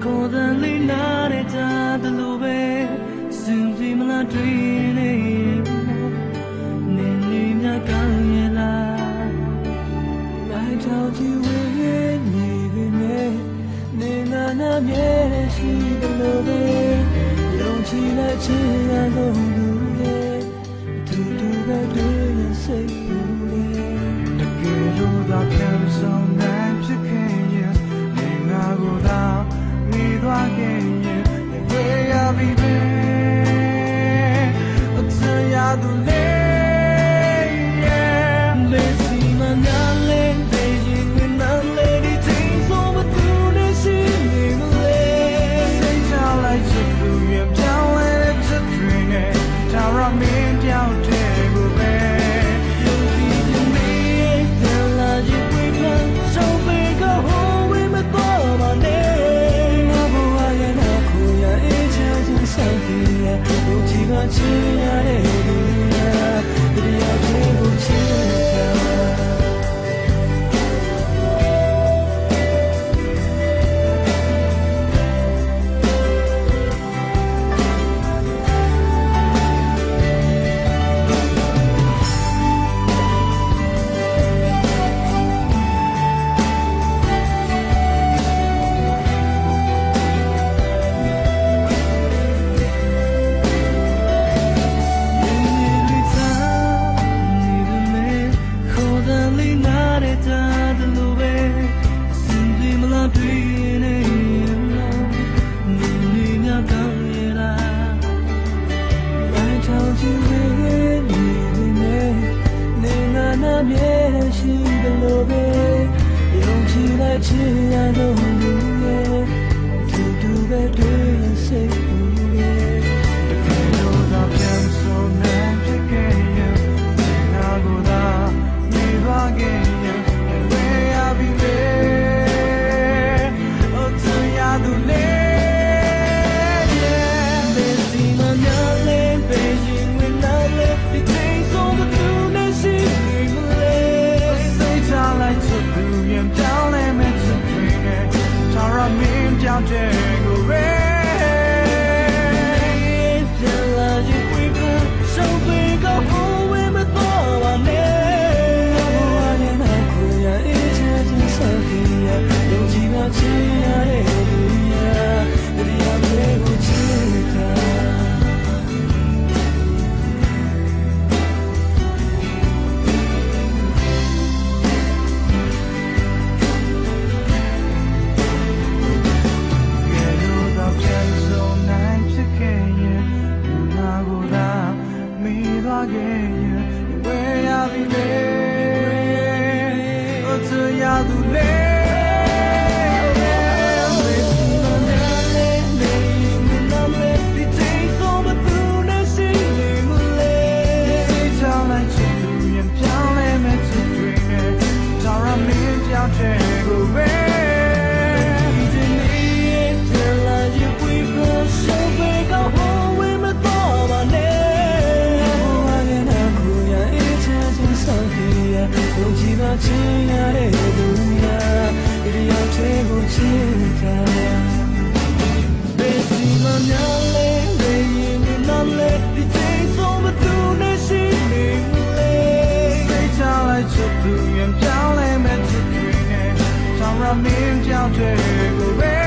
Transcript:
Goldenly not it at the lobe Simply mala dreene Nini mya kan ye la Light out you with me be me Nina na mye shi the lobe Yong chi la chi ya lo lu ye Tu tu ba de say you le Take it all that comes on သွားခဲ့ရင်ငယ်ရပြီပဲအထင်ရသူလေ to ချီလိုက်ချီရတော့ဘူးတူတူပဲတူ magic 这样的泪。 ချင်းရတဲ့သူများဒီရောက်သေးကိုချစ်ကြဘေးစီမညာလဲလေရင်နမ်လဲဒီသေးဆုံးမသူနဲ့ရှိနေမလဲစိတ်ချလိုက်ချက်သူရင်ပြောင်းလဲမဲ့ချစ်နေဆောင်ရမင်းကြောက်တဲ့ကို